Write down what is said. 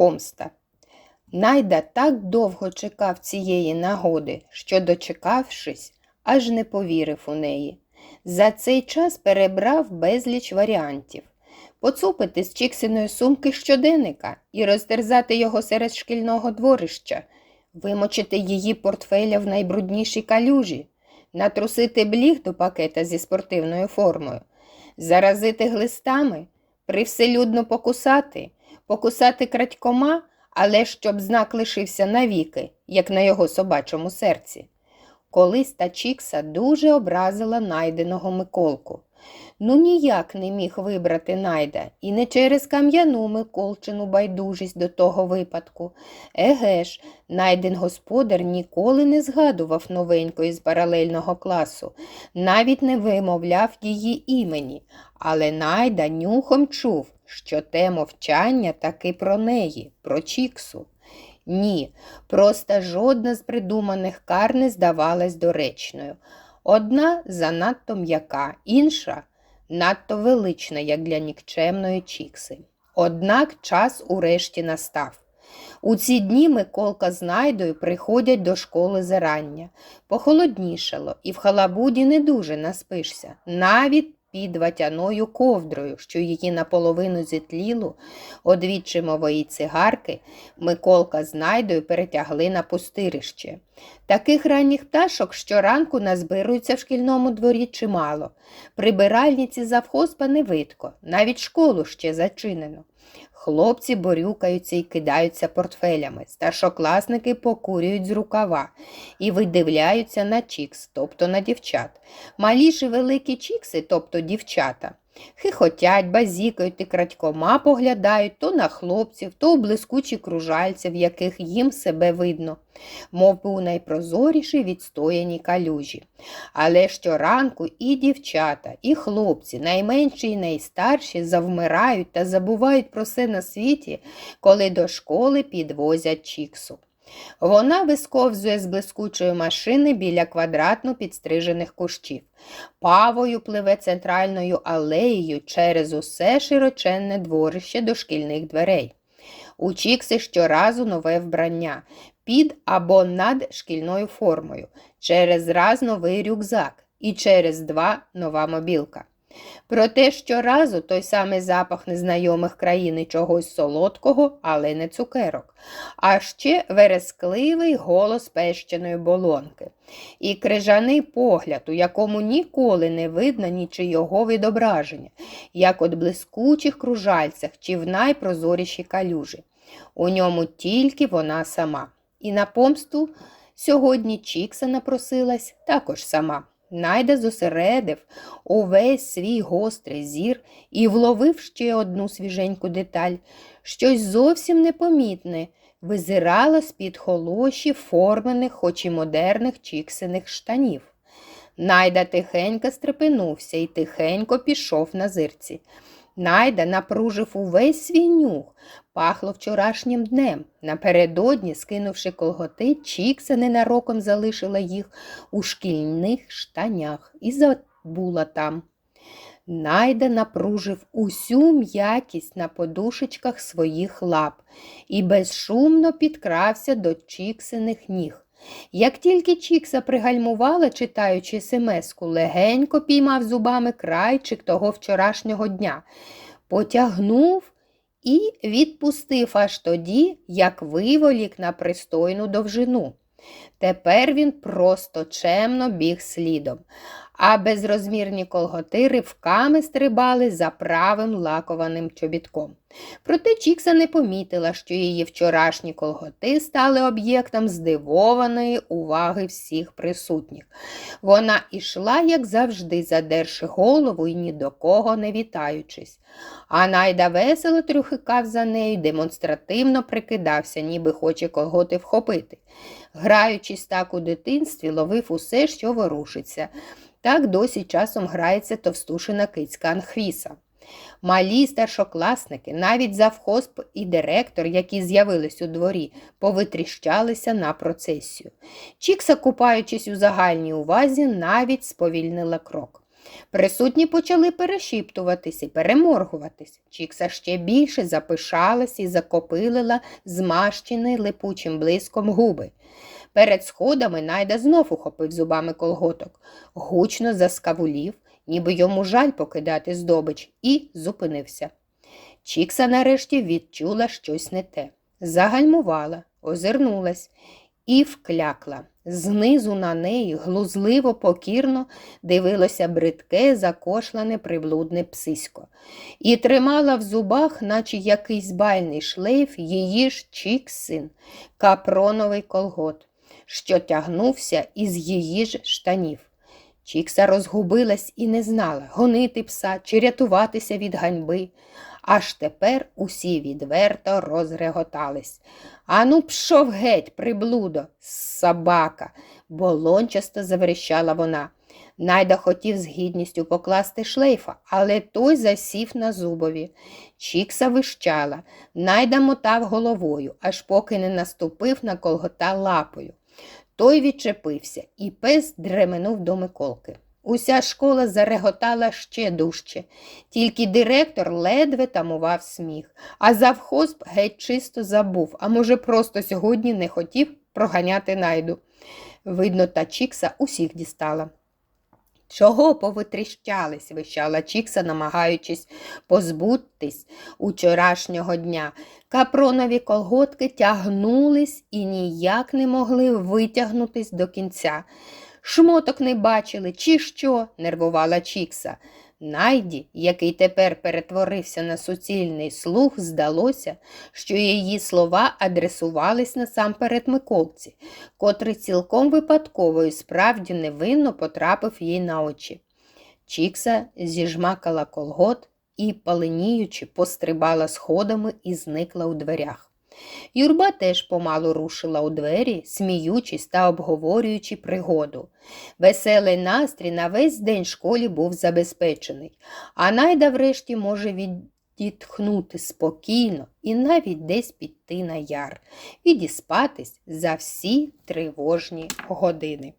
Помста. Найда так довго чекав цієї нагоди, що, дочекавшись, аж не повірив у неї. За цей час перебрав безліч варіантів. Поцупити з Чіксиної сумки щоденника і розтерзати його серед шкільного дворища, вимочити її портфеля в найбруднішій калюжі, натрусити бліг до пакета зі спортивною формою, заразити глистами, привселюдно покусати, покусати крадькома, але щоб знак лишився навіки, як на його собачому серці. Колись та Чікса дуже образила найденого Миколку. Ну ніяк не міг вибрати найда, і не через кам'яну Миколчину байдужість до того випадку. Еге ж, найден господар ніколи не згадував новенької з паралельного класу, навіть не вимовляв її імені, але найда нюхом чув, що те мовчання таки про неї, про Чіксу. Ні, просто жодна з придуманих кар не здавалась доречною. Одна занадто м'яка, інша надто велична, як для нікчемної Чікси. Однак час урешті настав. У ці дні Миколка з Найдою приходять до школи зарання. Похолоднішало, і в халабуді не дуже наспишся, навіть під ватяною ковдрою, що її наполовину зітліло, од відчимової цигарки, Миколка з Найдою перетягли на пустирище. Таких ранніх пташок щоранку назбируються в шкільному дворі чимало. Прибиральниці завхозба не видко, навіть школу ще зачинено. Хлопці борюкаються і кидаються портфелями, старшокласники покурюють з рукава і видивляються на чікс, тобто на дівчат. Малі ж великі чікси, тобто дівчата. Хихотять, базікають і крадькома поглядають то на хлопців, то у блискучі кружальці, в яких їм себе видно, мов би у найпрозорішій відстояній калюжі. Але щоранку і дівчата, і хлопці, найменші і найстарші, завмирають та забувають про все на світі, коли до школи підвозять чіксу. Вона висковзує з блискучої машини біля квадратно підстрижених кущів. Павою пливе центральною алеєю через усе широченне дворище до шкільних дверей. У Чікси щоразу нове вбрання під або над шкільною формою, через раз новий рюкзак і через два нова мобілка. Проте щоразу той самий запах незнайомих країн і чогось солодкого, але не цукерок, а ще верескливий голос пещеної болонки і крижаний погляд, у якому ніколи не видно нічийого відображення, як от блискучих кружальцях чи в найпрозорішій калюжі. У ньому тільки вона сама. І на помсту сьогодні Чікса напросилась також сама. Найда зосередив увесь свій гострий зір і вловив ще одну свіженьку деталь, щось зовсім непомітне, визирало з-під холоші формених, хоч і модерних чіксених штанів. Найда тихенько стрепенувся і тихенько пішов на зирці. Найда напружив увесь свій нюх, пахло вчорашнім днем. Напередодні, скинувши колготи, Чікса ненароком залишила їх у шкільних штанях і забула там. Найда напружив усю м'якість на подушечках своїх лап і безшумно підкрався до Чіксиних ніг. Як тільки Чікса пригальмувала, читаючи смс-ку, легенько піймав зубами крайчик того вчорашнього дня, потягнув і відпустив аж тоді, як виволік на пристойну довжину. Тепер він просто чемно біг слідом, а безрозмірні колготи ривками стрибали за правим лакованим чобітком. Проте Чікса не помітила, що її вчорашні колготи стали об'єктом здивованої уваги всіх присутніх. Вона ішла, як завжди, задерши голову і ні до кого не вітаючись. А найда весело трюхикав за нею, демонстративно прикидався, ніби хоче колготи вхопити. Граючись так у дитинстві, ловив усе, що ворушиться. Так досі часом грається товстушина кицька Анхвіса. Малі старшокласники, навіть завхозп і директор, які з'явились у дворі, повитріщалися на процесію. Чікса, купаючись у загальній увазі, навіть сповільнила крок. Присутні почали перешіптуватись і переморгуватись. Чікса ще більше запишалась і закопилила змащений липучим блиском губи. Перед сходами Найда знов ухопив зубами колготок, гучно заскавулів, ніби йому жаль покидати здобич, і зупинився. Чікса нарешті відчула щось не те. Загальмувала, озирнулась і вклякла. Знизу на неї глузливо покірно дивилося бридке, закошлане приблудне псисько, і тримала в зубах, наче якийсь бальний шлейф, її ж чіксин, капроновий колгот, що тягнувся із її ж штанів. Чікса розгубилась і не знала, гонити пса чи рятуватися від ганьби. Аж тепер усі відверто розреготались. Ану, пшов геть, приблудо, собака, болончасто заверещала вона. Найда хотів з гідністю покласти шлейфа, але той засів на зубові. Чікса вищала, найда мотав головою, аж поки не наступив на колгота лапою. Той відчепився, і пес дременув до Миколки. Уся школа зареготала ще дужче, тільки директор ледве тамував сміх, а завхозб геть чисто забув, а може, просто сьогодні не хотів проганяти найду. Видно, та Чікса усіх дістала. Чого повитріщались, вищала Чікса, намагаючись позбутись учорашнього дня. Капронові колготки тягнулись і ніяк не могли витягнутись до кінця. Шмоток не бачили, чи що, нервувала Чікса. Найді, який тепер перетворився на суцільний слух, здалося, що її слова адресувались насамперед Миколці, котрий цілком випадково і справді невинно потрапив їй на очі. Чікса зіжмакала колгот і, паленіючи, пострибала сходами і зникла у дверях. Юрба теж помалу рушила у двері, сміючись та обговорюючи пригоду. Веселий настрій на весь день школі був забезпечений, а найда врешті може відітхнути спокійно і навіть десь піти на яр, відіспатись за всі тривожні години.